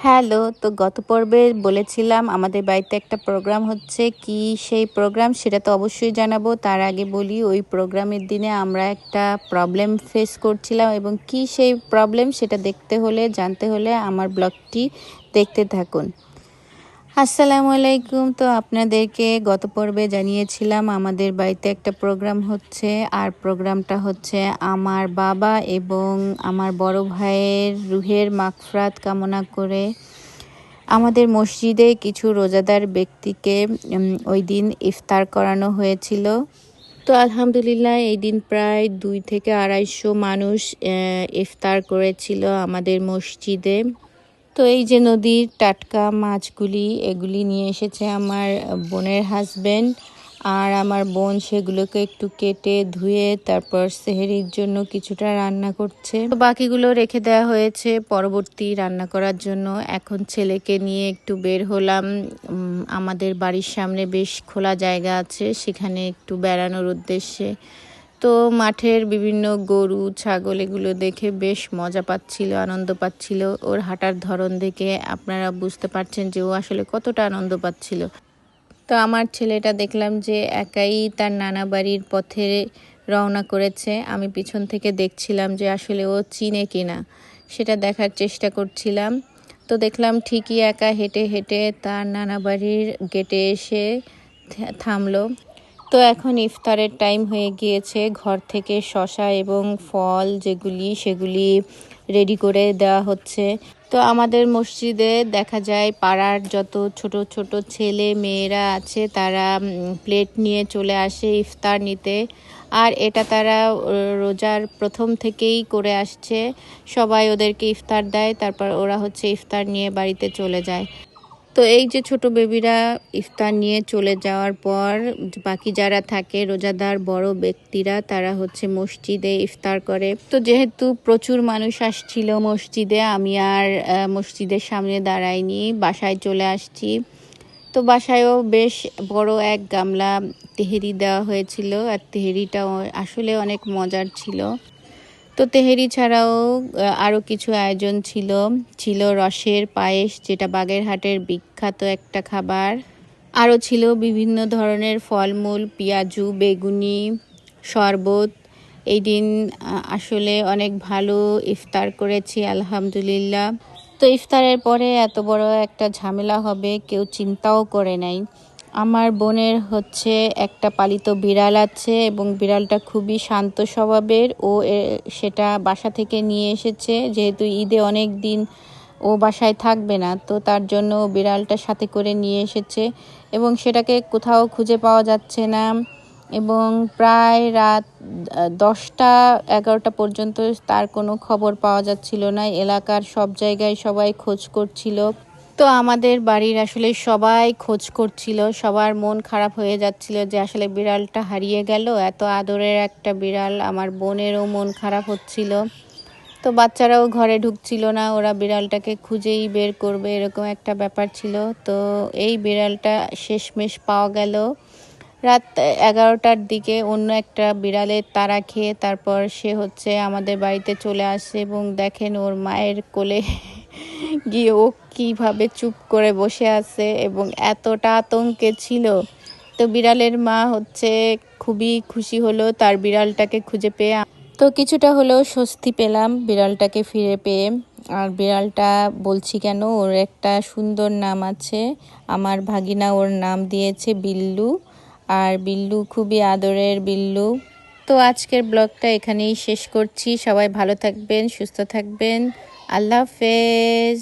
Hello, তো গত পর্বে বলেছিলাম আমাদের বাড়িতে একটা প্রোগ্রাম হচ্ছে। কি সেই প্রোগ্রাম? সেটা তো অবশ্যই জানাব। তার আগে বলি, ওই প্রোগ্রামের দিনে আমরা একটা প্রবলেম ফেস করছিলাম এবং কি সেই প্রবলেম সেটা দেখতে হলে, জানতে হলে আমার ব্লগটি দেখতে থাকুন। আসসালামু আলাইকুম তো আপনাদেরকে গত পর্বে জানিয়েছিলাম, আমাদের বাড়িতে একটা প্রোগ্রাম হচ্ছে। আর প্রোগ্রামটা হচ্ছে আমার বাবা এবং আমার বড় ভাইয়ের রুহের মাকফরাত কামনা করে আমাদের মসজিদে কিছু রোজাদার ব্যক্তিকে ওই দিন ইফতার করানো হয়েছিল। তো আলহামদুলিল্লাহ, এই দিন প্রায় দুই থেকে আড়াইশো মানুষ ইফতার করেছিল আমাদের মসজিদে। তো এই যে নদীর টাটকা মাছগুলি, এগুলি নিয়ে এসেছে আমার বোনের হাজব্যান্ড আর আমার বোন সেগুলোকে একটু কেটে ধুয়ে তারপর সেহেরির জন্য কিছুটা রান্না করছে। তো বাকিগুলো রেখে দেওয়া হয়েছে পরবর্তী রান্না করার জন্য। এখন ছেলেকে নিয়ে একটু বের হলাম। আমাদের বাড়ির সামনে বেশ খোলা জায়গা আছে, সেখানে একটু বেড়ানোর উদ্দেশ্যে তো মাঠের বিভিন্ন গরু, ছাগল এগুলো দেখে বেশ মজা পাচ্ছিল, আনন্দ পাচ্ছিল। ওর হাঁটার ধরন দেখে আপনারা বুঝতে পারছেন যে ও আসলে কতটা আনন্দ পাচ্ছিল। তো আমার ছেলেটা দেখলাম যে একাই তার নানা বাড়ির পথে রওনা করেছে। আমি পিছন থেকে দেখছিলাম যে আসলে ও চিনে কিনা। সেটা দেখার চেষ্টা করছিলাম। তো দেখলাম ঠিকই একা হেঁটে হেঁটে তার নানা বাড়ির গেটে এসে থামলো। তো এখন ইফতারের টাইম হয়ে গিয়েছে। ঘর থেকে শশা এবং ফল যেগুলি, সেগুলি রেডি করে দেওয়া হচ্ছে। তো আমাদের মসজিদে দেখা যায়, পাড়ার যত ছোট ছোট ছেলে মেয়েরা আছে, তারা প্লেট নিয়ে চলে আসে ইফতার নিতে। আর এটা তারা রোজার প্রথম থেকেই করে আসছে। সবাই ওদেরকে ইফতার দেয়, তারপর ওরা হচ্ছে ইফতার নিয়ে বাড়িতে চলে যায়। তো এই যে ছোট বেবিরা ইফতার নিয়ে চলে যাওয়ার পর, বাকি যারা থাকে রোজাদার বড় ব্যক্তিরা, তারা হচ্ছে মসজিদে ইফতার করে। তো যেহেতু প্রচুর মানুষ আসছিল মসজিদে, আমি আর মসজিদের সামনে দাঁড়াইনি, বাসায় চলে আসছি। তো বাসায়ও বেশ বড় এক গামলা তেহেরি দেওয়া হয়েছিল, আর তেহেরিটা আসলে অনেক মজার ছিল। তো তেহেরি ছাড়াও আরও কিছু আয়োজন ছিল। ছিল রসের পায়েস, যেটা বাগেরহাটের বিখ্যাত একটা খাবার। আরও ছিল বিভিন্ন ধরনের ফলমূল, পেঁয়াজু, বেগুনি, শরবত। এই দিন আসলে অনেক ভালো ইফতার করেছি, আলহামদুলিল্লাহ। তো ইফতারের পরে এত বড় একটা ঝামেলা হবে, কেউ চিন্তাও করে নাই। আমার বোনের হচ্ছে একটা পালিত বিড়াল আছে এবং বিড়ালটা খুবই শান্ত স্বভাবের। ও সেটা বাসা থেকে নিয়ে এসেছে। যেহেতু ঈদে অনেক দিন ও বাসায় থাকবে না, তো তার জন্য ও বিড়ালটা সাথে করে নিয়ে এসেছে এবং সেটাকে কোথাও খুঁজে পাওয়া যাচ্ছে না। এবং প্রায় রাত দশটা, এগারোটা পর্যন্ত তার কোনো খবর পাওয়া যাচ্ছিল না। এলাকার সব জায়গায় সবাই খোঁজ করছিল। তো আমাদের বাড়ির আসলে সবাই খোঁজ করছিল, সবার মন খারাপ হয়ে যাচ্ছিল যে আসলে বিড়ালটা হারিয়ে গেল, এত আদরের একটা বিড়াল, আমার বোনেরও মন খারাপ হচ্ছিল। তো বাচ্চারাও ঘরে ঢুকছিল না, ওরা বিড়ালটাকে খুঁজেই বের করবে, এরকম একটা ব্যাপার ছিল। তো এই বিড়ালটা শেষমেশ পাওয়া গেল। রাত এগারোটার দিকে অন্য একটা বিড়ালের তারা খেয়ে তারপর সে হচ্ছে আমাদের বাড়িতে চলে আসে এবং দেখেন ওর মায়ের কোলে গিয়ে ও কীভাবে চুপ করে বসে আছে এবং এতটা আতঙ্কে ছিল। তো বিড়ালের মা হচ্ছে খুবই খুশি হলো, তার বিড়ালটাকে খুঁজে পেয়ে তো কিছুটা হলেও স্বস্তি পেলাম বিড়ালটাকে ফিরে পেয়ে। আর বিড়ালটা বলছি কেন, ওর একটা সুন্দর নাম আছে, আমার ভাগিনা ওর নাম দিয়েছে বিল্লু। আর বিল্লু খুবই আদরের বিল্লু। তো আজকের ব্লগটা এখানেই শেষ করছি। সবাই ভালো থাকবেন সুস্থ থাকবেন। আল্লাহ হাফেজ।